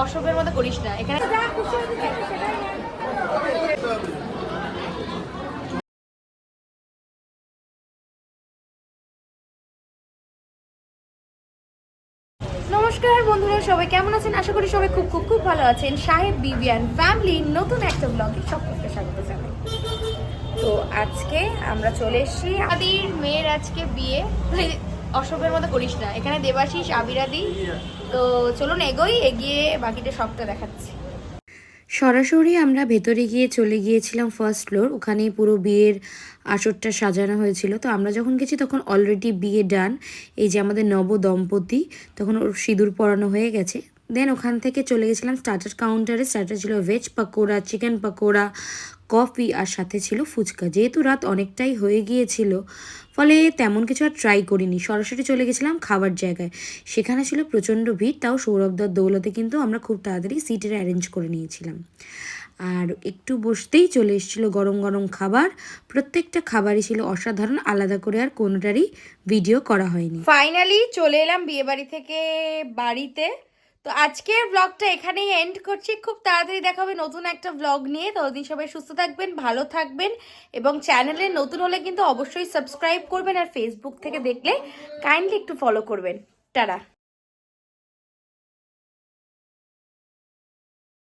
অসভ্যের মতো করিস না। এখানে নমস্কার বন্ধুরা, সবাই কেমন আছেন? আশা করি সবাই খুব খুব খুব ভালো আছেন। সাহেব, বিবিয়ান ফ্যামিলি নতুন একটা ব্লগে সকলকে স্বাগত জানাই। তো আজকে আমরা চলে এসেছি আদির মেয়ের আজকে বিয়ে। অসভ্যের মতো করিস না। এখানে দেবাশিস, আবিরাদি তো চলুন এগোই, এগিয়ে বাকিটা সবটা দেখাচ্ছি। সরাসরি আমরা ভেতরে গিয়ে চলে গিয়েছিলাম ফার্স্ট ফ্লোর ওখানেই পুরো বিয়ের আসরটা সাজানো হয়েছিল। তো আমরা যখন গেছি তখন অলরেডি বিয়ে ডান এই যে আমাদের নব দম্পতি তখন ওর সিঁদুর পরানো হয়ে গেছে। দেন ওখান থেকে চলে গেছিলাম স্টার্টার কাউন্টারে স্টার্টার ছিল veg pakora chicken pakora coffee আর সাথে ছিল ফুচকা। যেহেতু রাত অনেকটাই হয়ে গিয়েছিল, ফলে তেমন কিছু আর ট্রাই করিনি। সরাসরি চলে গেছিলাম খাবার জায়গায়। সেখানে ছিল প্রচণ্ড ভিড়, তাও সৌরভদার দৌলতে কিন্তু আমরা খুব তাড়াতাড়ি সিটের অ্যারেঞ্জ করে নিয়েছিলাম। আর একটু বসতেই চলে এসেছিল গরম গরম খাবার। প্রত্যেকটা খাবারই ছিল অসাধারণ, আলাদা করে আর কোনোটারই ভিডিও করা হয়নি। ফাইনালি চলে এলাম বিয়ে বাড়ি থেকে বাড়িতে। তো আজকের ব্লগটা এখানেই এন্ড করছি। খুব তাড়াতাড়ি দেখা হবে নতুন একটা ব্লগ নিয়ে। ততদিন সবাই সুস্থ থাকবেন, ভালো থাকবেন এবং চ্যানেলে নতুন হলে কিন্তু অবশ্যই সাবস্ক্রাইব করবেন আর ফেসবুক থেকে দেখলে কাইন্ডলি একটু ফলো করবেন। টাটা।